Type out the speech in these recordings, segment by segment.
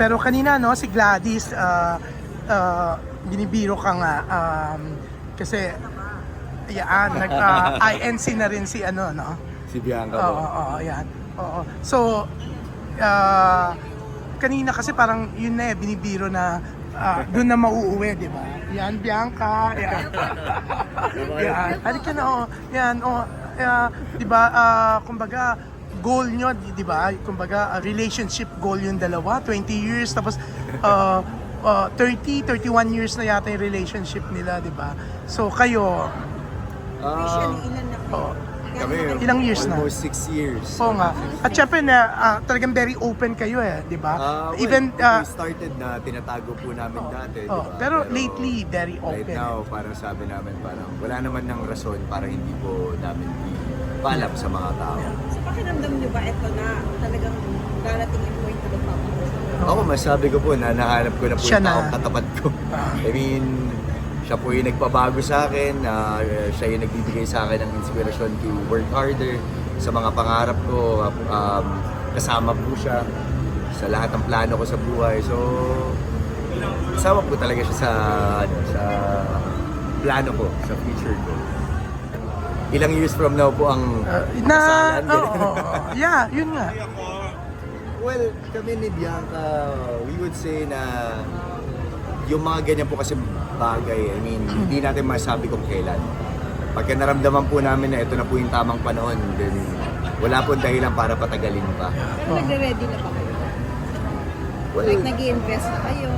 Pero kanina, no, si Gladys, ah, ah, binibiro ka nga. um, kasi, yan, nag, ah, INC na rin si ano, no? Si Bianca Oo, po. oo, yan. Oo. So, ah, kanina kasi parang yun na eh, binibiro na ah, doon na mauuwi, di ba? Yan, Bianca. Yan. yan. Halika na, oh. Yan, oh. ah, di ba, ah, kumbaga, goal nyo, di, di ba? Kumbaga, ah, relationship goal yung dalawa, 20 years, tapos uh, 30, 31 years na yata yung relationship nila, di ba? So, kayo, Ah, ilan na po? oh, kami, Ilang years na? almost six years. Oo nga. At syempre na ah, talagang very open kayo eh, di ba? Ah, well, Even ah, we started na tinatago po namin dati, di oh, ba? pero lately very Right open. now, parang sabi namin, parang wala naman ng rason para hindi po namin ipaalam sa mga tao. So pakiramdam nyo ba ito na talagang darating yung point na magpapakot? Ako, masabi ko po na nahanap ko na po Siya yung na. taong katapat ko. Ah. I mean, siya po yung nagpabago sa akin, ah, siya yung nagbibigay sa akin ng inspirasyon to work harder sa mga pangarap ko. Um, kasama po siya sa lahat ng plano ko sa buhay. So, kasama po talaga siya sa, ano, sa plano ko, sa future ko. Ilang years from now po ang Ah, na, oo, oo. yeah, yun nga. Well, kami ni Bianca, we would say na yung mga ganyan po kasi bagay, I mean, hindi natin masabi kung kailan. Pagka naramdaman po namin na ito na po yung tamang panahon, then wala po dahilan para patagalin pa. Pero nagre-ready na ba kayo? Well, Like nag invest na kayo?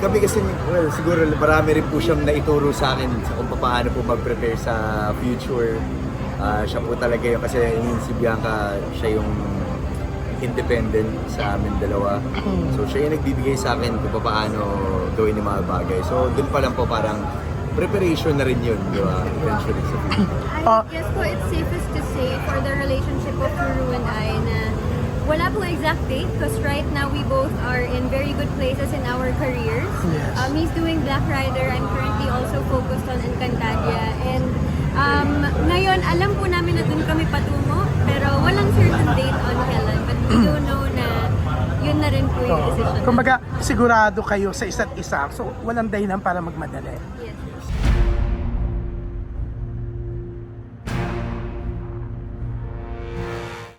kami kasi, well, siguro marami rin po siyang naituro sa akin sa kung paano po mag-prepare sa future. Ah, siya po talaga yun kasi I mean, si Bianca, siya yung independent sa amin dalawa. So siya yung nagbibigay sa akin kung paano gawin yung mga bagay. So dun pa lang po parang preparation na rin yun, di ba? Eventually sa future. I Ah. guess po it's safest to say for the relationship of Ruru and I na wala pong exact date because right now we both are in very good places in our careers. Yes. Um, he's doing Black Rider. I'm currently also focused on Encantadia. And um, ngayon, alam po namin na dun kami patungo pero walang certain date on do know na yun na rin po yung decision. Kumbaga, sigurado kayo sa isa't isa. So, walang dahilan para magmadali.